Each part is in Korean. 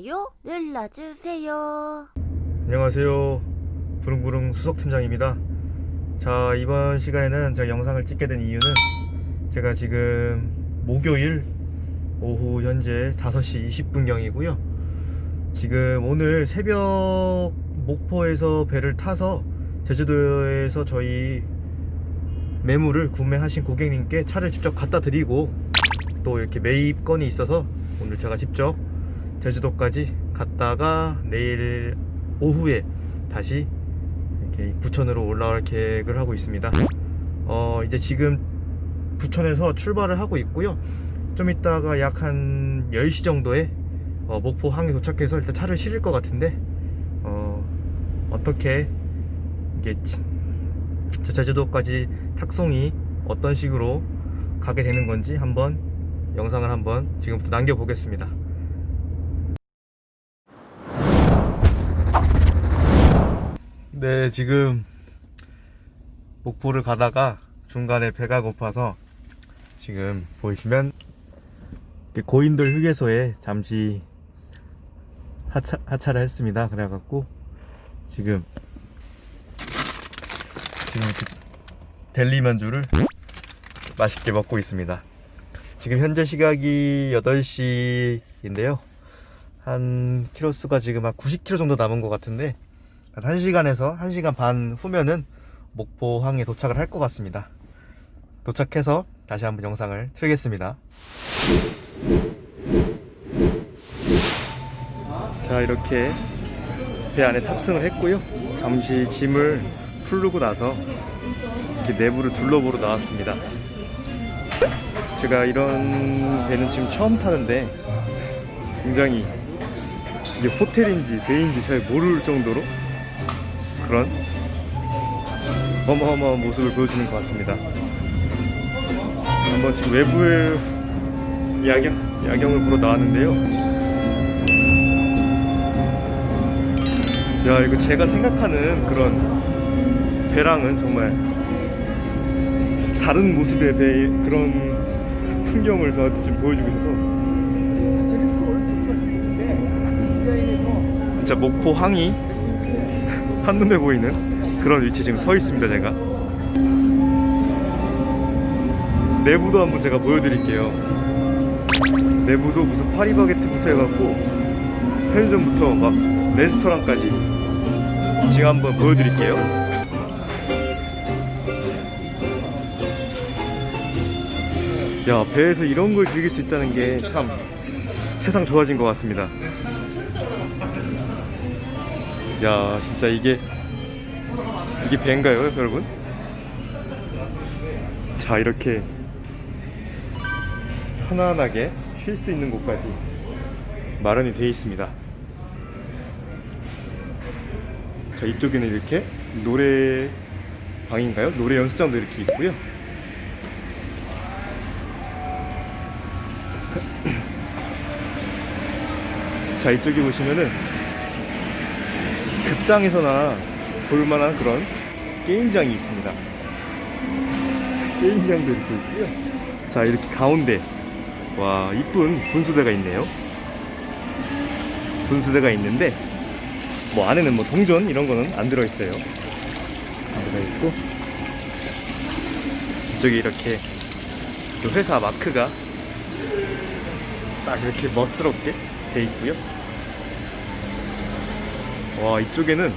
좋아요 눌러주세요. 안녕하세요. 부릉부릉 수석팀장입니다. 자, 이번 시간에는 제가 영상을 찍게 된 이유는 제가 지금 목요일 오후 현재 5시 20분경이고요. 지금 오늘 새벽 목포에서 배를 타서 제주도에서 저희 매물을 구매하신 고객님께 차를 직접 갖다 드리고 또 이렇게 매입건이 있어서 오늘 제가 직접 제주도까지 갔다가 내일 오후에 다시 이렇게 부천으로 올라올 계획을 하고 있습니다. 어, 이제 지금 부천에서 출발을 하고 있고요. 좀 이따가 약 한 10시 정도에 어, 목포 항에 도착해서 일단 차를 실을 것 같은데 어, 어떻게 이게 지- 저 제주도까지 탁송이 어떤 식으로 가게 되는 건지 한번 영상을 한번 지금부터 남겨 보겠습니다. 네, 지금 목포를 가다가 중간에 배가 고파서 지금 보이시면 고인돌 휴게소에 잠시 하차, 하차를 했습니다. 그래갖고 지금 지금 델리 만주를 맛있게 먹고 있습니다. 지금 현재 시각이 8시인데요. 한 키로수가 지금 한 90km 정도 남은 것 같은데 한 1시간에서 1시간 반 후면은 목포항에 도착을 할 것 같습니다. 도착해서 다시 한번 영상을 틀겠습니다. 자, 이렇게 배 안에 탑승을 했고요. 잠시 짐을 풀르고 나서 이렇게 내부를 둘러보러 나왔습니다. 제가 이런 배는 지금 처음 타는데 굉장히 이게 호텔인지 배인지 잘 모를 정도로 그런 어마어마한 모습을 보여주는 것 같습니다. 한번 지금 외부의 야경, 야경을 보러 나왔는데요. 야, 이거 제가 생각하는 그런 배랑은 정말 다른 모습의 배 그런 풍경을 저한테 지금 보여주고 있어서. 디자인에서 진짜 목포 항이 한눈에 보이는 그런 위치에 지금 서 있습니다 제가. 내부도 한번 제가 보여드릴게요. 내부도 무슨 파리바게트부터 해갖고 편의점부터 막 레스토랑까지 지금 한번 보여드릴게요. 야 배에서 이런 걸 즐길 수 있다는 게 참 세상 좋아진 것 같습니다 야 진짜 이게 이게 배인가요 여러분? 자 이렇게 편안하게 쉴 수 있는 곳까지 마련이 되어 있습니다 자 이쪽에는 이렇게 노래 방인가요? 노래 연습장도 이렇게 있고요 자 이쪽에 보시면은 극장에서나 볼만한 그런 게임장이 있습니다. 게임장도 이렇게 있고요. 자 이렇게 가운데 와 이쁜 분수대가 있네요. 분수대가 있는데 뭐 안에는 뭐 동전 이런 거는 안 들어 있어요. 안 들어 있고 이쪽에 이렇게 그 회사 마크가 딱 이렇게 멋스럽게 돼 있고요. 와 이쪽에는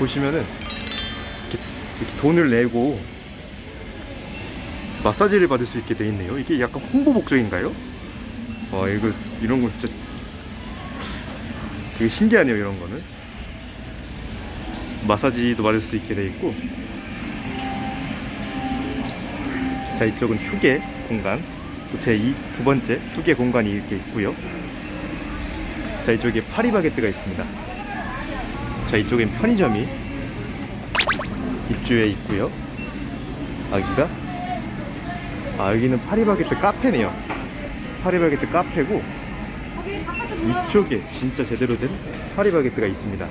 보시면은 이렇게, 이렇게 돈을 내고 마사지를 받을 수 있게 돼 있네요. 이게 약간 홍보 목적인가요? 와 이거 이런 거 진짜 되게 신기하네요. 이런 거는 마사지도 받을 수 있게 돼 있고 자 이쪽은 휴게 공간 제두 번째 휴게 공간이 이렇게 있고요. 자 이쪽에 파리바게뜨가 있습니다. 자 이쪽엔 편의점이 입주해 있고요. 여기가 아 여기는 파리바게뜨 카페네요. 파리바게뜨 카페고 이쪽에 진짜 제대로 된 파리바게뜨가 있습니다.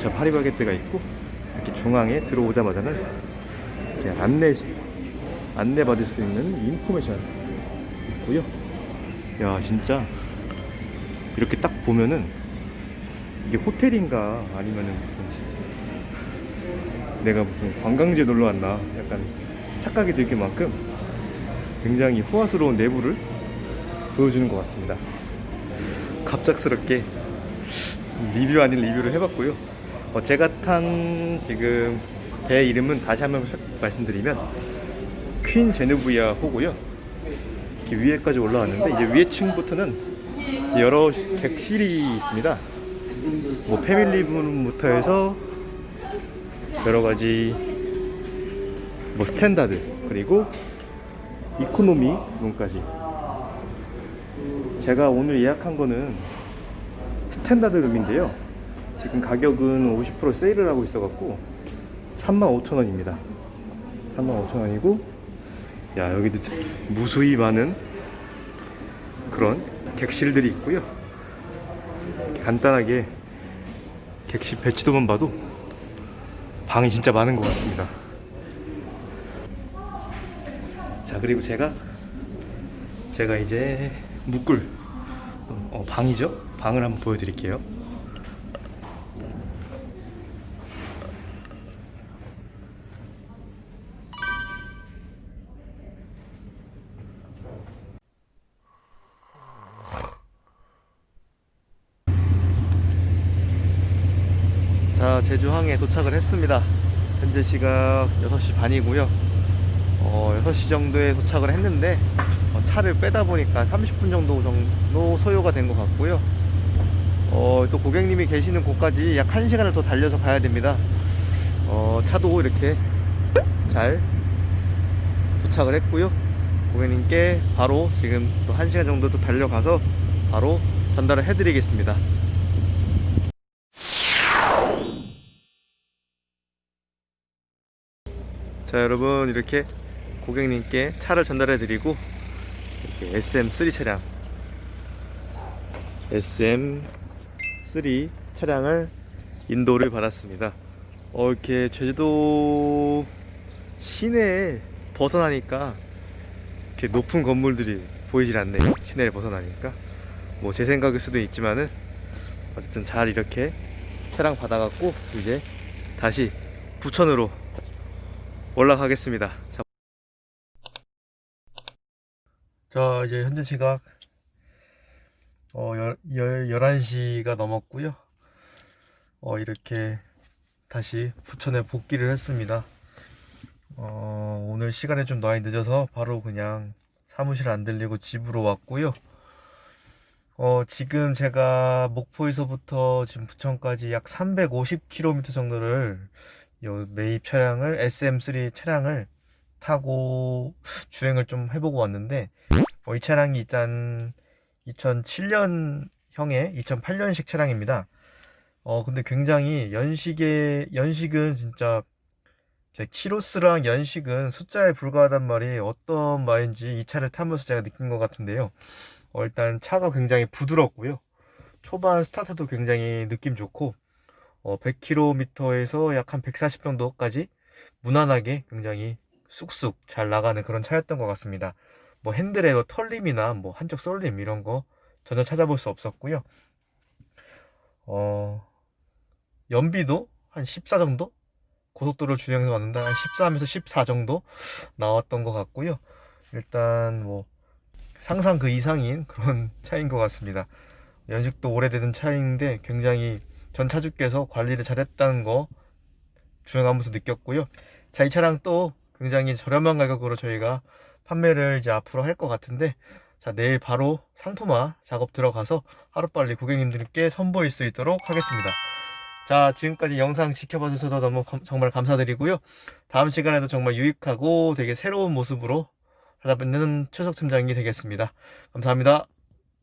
자 파리바게뜨가 있고 이렇게 중앙에 들어오자마자는 이렇게 안내 안내 받을 수 있는 인포메이션 있고요. 야 진짜 이렇게 딱 보면은 이게 호텔인가 아니면은 무슨 내가 무슨 관광지에 놀러 왔나 약간 착각이 들 만큼 굉장히 호화스러운 내부를 보여주는 것 같습니다. 갑작스럽게 리뷰 아닌 리뷰를 해봤고요. 어, 제가 탄 지금 배 이름은 다시 한번 말씀드리면 퀸 제누비아 호고요. 이렇게 위에까지 올라왔는데 이제 위에 층부터는 여러 객실이 있습니다. 뭐 패밀리분부터 해서 여러 가지 뭐 스탠다드 그리고 이코노미 룸까지. 제가 오늘 예약한 거는 스탠다드 룸인데요. 지금 가격은 50% 세일을 하고 있어 갖고 35,000원입니다. 35,000원이고 야 여기도 무수히 많은 그런 객실들이 있고요 간단하게 객실 배치도만 봐도 방이 진짜 많은 것 같습니다. 자 그리고 제가 제가 이제 묵굴 어, 방이죠 방을 한번 보여드릴게요. 자 제주항에 도착을 했습니다. 현재 시각 6시 반이고요. 어, 6시 정도에 도착을 했는데 어, 차를 빼다 보니까 30분 정도 정도 소요가 된 것 같고요. 어, 또 고객님이 계시는 곳까지 약 1시간을 더 달려서 가야 됩니다. 어, 차도 이렇게 잘 도착을 했고요. 고객님께 바로 지금 또 1시간 정도 더 달려가서 바로 전달을 해드리겠습니다. 자 여러분 이렇게 고객님께 차를 전달해 드리고 이렇게 SM3 차량 SM3 차량을 인도를 받았습니다. 어 이렇게 제주도 시내에 벗어나니까 이렇게 높은 건물들이 보이질 않네요. 시내를 벗어나니까. 뭐 제 생각일 수도 있지만은 어쨌든 잘 이렇게 차량 받아갖고 이제 다시 부천으로 올라가겠습니다. 자, 자 이제 현재 시각 어, 열, 열, 11시가 넘었고요. 어, 이렇게 다시 부천에 복귀를 했습니다. 어, 오늘 시간이 좀 많이 늦어서 바로 그냥 사무실 안 들리고 집으로 왔고요. 어, 지금 제가 목포에서부터 지금 부천까지 약 350km 정도를 요 매입 차량을 SM3 차량을 타고 주행을 좀 해보고 왔는데 어, 이 차량이 일단 2007년 형의 2008년식 차량입니다. 어 근데 굉장히 연식의 연식은 진짜 제 키로스랑 연식은 숫자에 불과하단 말이 어떤 말인지 이 차를 타면서 제가 느낀 것 같은데요. 어, 일단 차가 굉장히 부드럽고요. 초반 스타트도 굉장히 느낌 좋고 어, 100km에서 약 한 140 정도까지 무난하게 굉장히 쑥쑥 잘 나가는 그런 차였던 것 같습니다. 뭐 핸들에 뭐 털림이나 뭐 한쪽 쏠림 이런 거 전혀 찾아볼 수 없었고요. 어, 연비도 한 14 정도? 고속도로 주행해서 왔는데 한 13에서 14 정도 나왔던 것 같고요. 일단 뭐 상상 그 이상인 그런 차인 것 같습니다. 연식도 오래된 차인데 굉장히 전 차주께서 관리를 잘했다는 거 주행하면서 느꼈고요. 자, 이 차량 또 굉장히 저렴한 가격으로 저희가 판매를 이제 앞으로 할 것 같은데, 자, 내일 바로 상품화 작업 들어가서 하루빨리 고객님들께 선보일 수 있도록 하겠습니다. 자, 지금까지 영상 지켜봐 주셔서 너무 감- 정말 감사드리고요. 다음 시간에도 정말 유익하고 되게 새로운 모습으로 찾아뵙는 최석 팀장이 되겠습니다. 감사합니다.